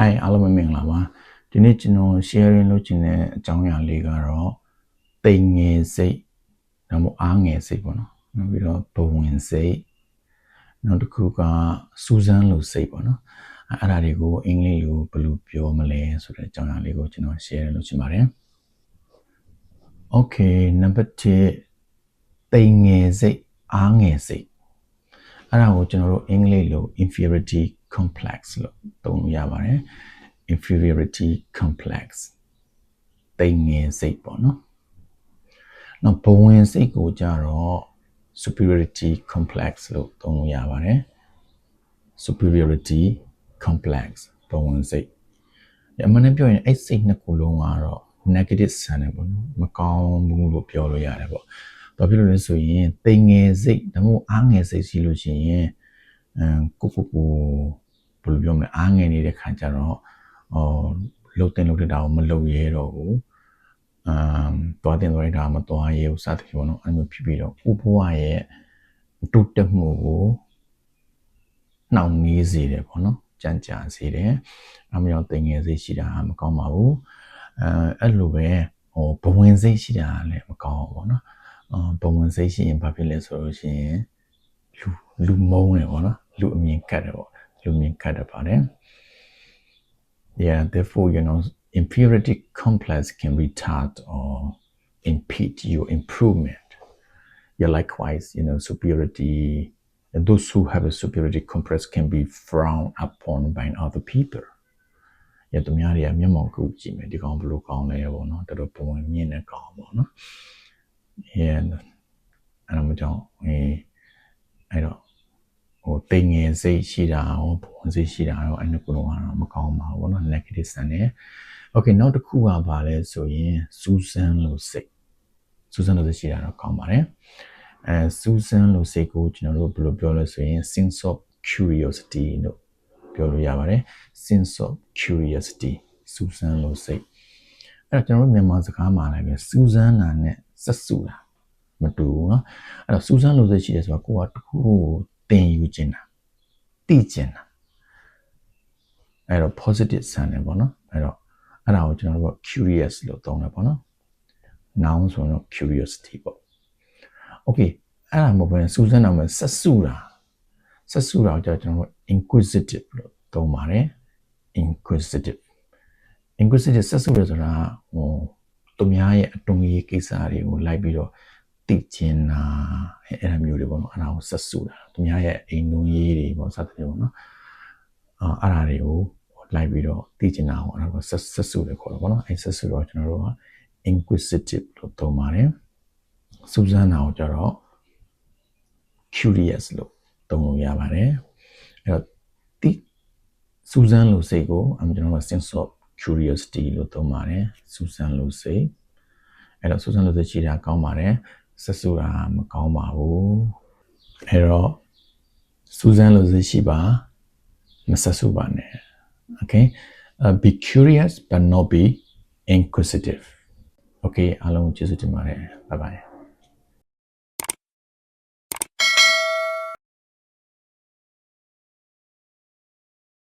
Hi အားလုံးပဲမင်္ဂလာပါဒီနေ့ကျွန်တော် sharing လုပ်ချင်တဲ့အကြောင်းအရာလေးကတော့တိမ်ငယ်စိတ်နောက်မို့အားငယ်စိတ်ပေါ့နော်နောက်ပြီးတော့ဘဝင်စိတ်နောက်တစ်ခုကစူးစမ်းလို့စိတ်ပေါ့နော်အဲ့ဒါတွေကိုအင်္ဂလိပ်လိုဘယ်လိုပြောမလဲဆိုတဲ့အကြောင်းအရာလေးကိုကျွန်တော် share လုပ်ချင်ပါတယ် Okay number 1တိမ်ငယ်စိတ်အားငယ်စိတ်အဲ့ဒါကိုကျွန်တော်တို့အင်္ဂလိပ်လို inferiority complex လို့သုံးလို့ရပါတယ် inferiority complex တိမ်ငယ်စိတ်ပေါ့နော်နောက်ဘဝင်စိတ်ကိုကြတော့ superiority complex လို့သုံးလို့ရပါတယ် superiority complex ဘဝင်စိတ်အမှန်တမ်းပြောရင်အဲ့စိတ်နှစ်ခုလုံးကတော့ negative ဆန်တယ်ပေါ့နော်မကောင်းဘူးလို့ပြောလို့ရတယ်ပေါ့ဘာဖြစ်လို့လဲဆိုရင်တိမ်ငယ်စိတ်ဒါမှမဟုတ်အားငယ်စိတ်ရှိလို့ရှိရင်အမ်ကိုကိုကို ဘယ်လိုပြောမလဲအားငယ်နေတဲ့ခါကျတော့ဟောလှုပ်တင်လှုပ်တဲ့တာကိုမလှုပ်ရဲတော့ဘူးအမ်တွားတင်သွားတဲ့တာမတွားရဲဘူးစသဖြင့်ပေါ့နော်အဲ့လိုဖြစ်ပြီးတော့ဥဘဝရဲ့တုတ်တက်မှုကိုနှောင့်နှေးစေတယ်ပေါ့နော်ကြံ့ကြာစေတယ်အမရောတင်ငယ်စိတ်ရှိတာမကောင်းပါဘူးအဲအဲ့လိုပဲဟိုဘဝင်စိတ်ရှိတာလည်းမကောင်းဘူးပေါ့နော်အာဘဝင်စိတ်ရှိရင်ဘာဖြစ်လဲဆိုလို့ရှိရင်လူလူမုန်းတယ်ပေါ့နော်လူအမြင်ကတ်တယ်ပေါ့ လူမြင်ကတ်တယ်ပါတယ် yeah therefore you know inferiority complex can retard or impede your improvement yeah likewise you know superiority and those who have a superiority complex can be frowned upon by other people ရတများတွေကမျက်မှောက်ကူကြည့်မယ်ဒီကောင်ဘယ်လိုကောင်းလဲပေါ့နော်တော်တော်ပုံဝင်မြင့်တဲ့ကောင်ပေါ့နော် yeah အဲ့တော့မကြောင့်အေးအဲ့တော့ ဟိုတိမ်ငယ်စိတ်ရှိတာဟောပုံစိတ်ရှိတာရောအဲ့ဒီကုလုံးကတော့မကောင်းပါဘူးပေါ့နော် negative ဆန်တယ် okay နောက်တစ်ခုကပါလဲဆိုရင်စူးစမ်းလို့စိတ်စူးစမ်းလို့စိတ်ရှိတာတော့ကောင်းပါတယ်အဲစူးစမ်းလို့စိတ်ကိုကျွန်တော်တို့ဘယ်လိုပြောလဲဆိုရင် sense of curiosity လို့ပြောလို့ရပါတယ် sense of curiosity စူးစမ်းလို့စိတ်အဲ့တော့ကျွန်တော်တို့မြန်မာစကားမှာလည်းပဲစူးစမ်းတာနဲ့ဆက်စုတာမတူဘူးเนาะအဲ့တော့စူးစမ်းလို့စိတ်ရှိတယ်ဆိုတော့ကိုကတခုကို သင်ယူခြင်းတာသိခြင်းတာအဲ့တော့ positive ဆန်တယ်ပေါ့နော်အဲ့တော့အဲ့ဒါကိုကျွန်တော်တို့က curious လို့သုံးတယ်ပေါ့နော် noun ဆိုတော့ curiosity ပေါ့ okay အဲ့ဒါမဟုတ်ဘဲစူးစမ်းတာမှာဆက်စုတာဆက်စုတာကိုကျွန်တော်တို့ inquisitive လို့သုံးပါတယ် inquisitive inquisitive ဆက်စုရဆိုတာဟိုသူများရဲ့အတုံးကြီးကိစ္စတွေကိုလိုက်ပြီးတော့ သိကျင်တာအဲ့ဒါမျိုးတွေပေါ့နော်အဲ့ဒါကိုဆက်စုတာသူများရဲ့အိမ်လုံးရေးတွေပေါ့စသဖြင့်ပေါ့နော်အာအဲ့ဒါတွေကိုလိုက်ပြီးတော့သိကျင်တာကိုအဲ့ဒါကိုဆက်ဆက်စုတယ်ခေါ်တော့ပေါ့နော်အဲ့ဆက်စုတော့ကျွန်တော်တို့က inquisitive လို့သုံးပါတယ်စူးစမ်းတာကိုကြတော့ curious လို့သုံးလို့ရပါတယ်အဲ့တော့တိစူးစမ်းလို့စိတ်ကိုအမှကျွန်တော်တို့ sense of curiosity လို့သုံးပါတယ်စူးစမ်းလို့စိတ်အဲ့တော့စူးစမ်းလို့စိတ်ရှိတာကောင်းပါတယ် ဆက်စုတာမကောင်းပါဘူးအဲ့တော့စူးစမ်းလို့စိတ်ရှိပါမဆက်စုပါနဲ့ okay uh, be curious but not be inquisitive okay အားလုံးကျေးဇူးတင်ပါတယ် bye bye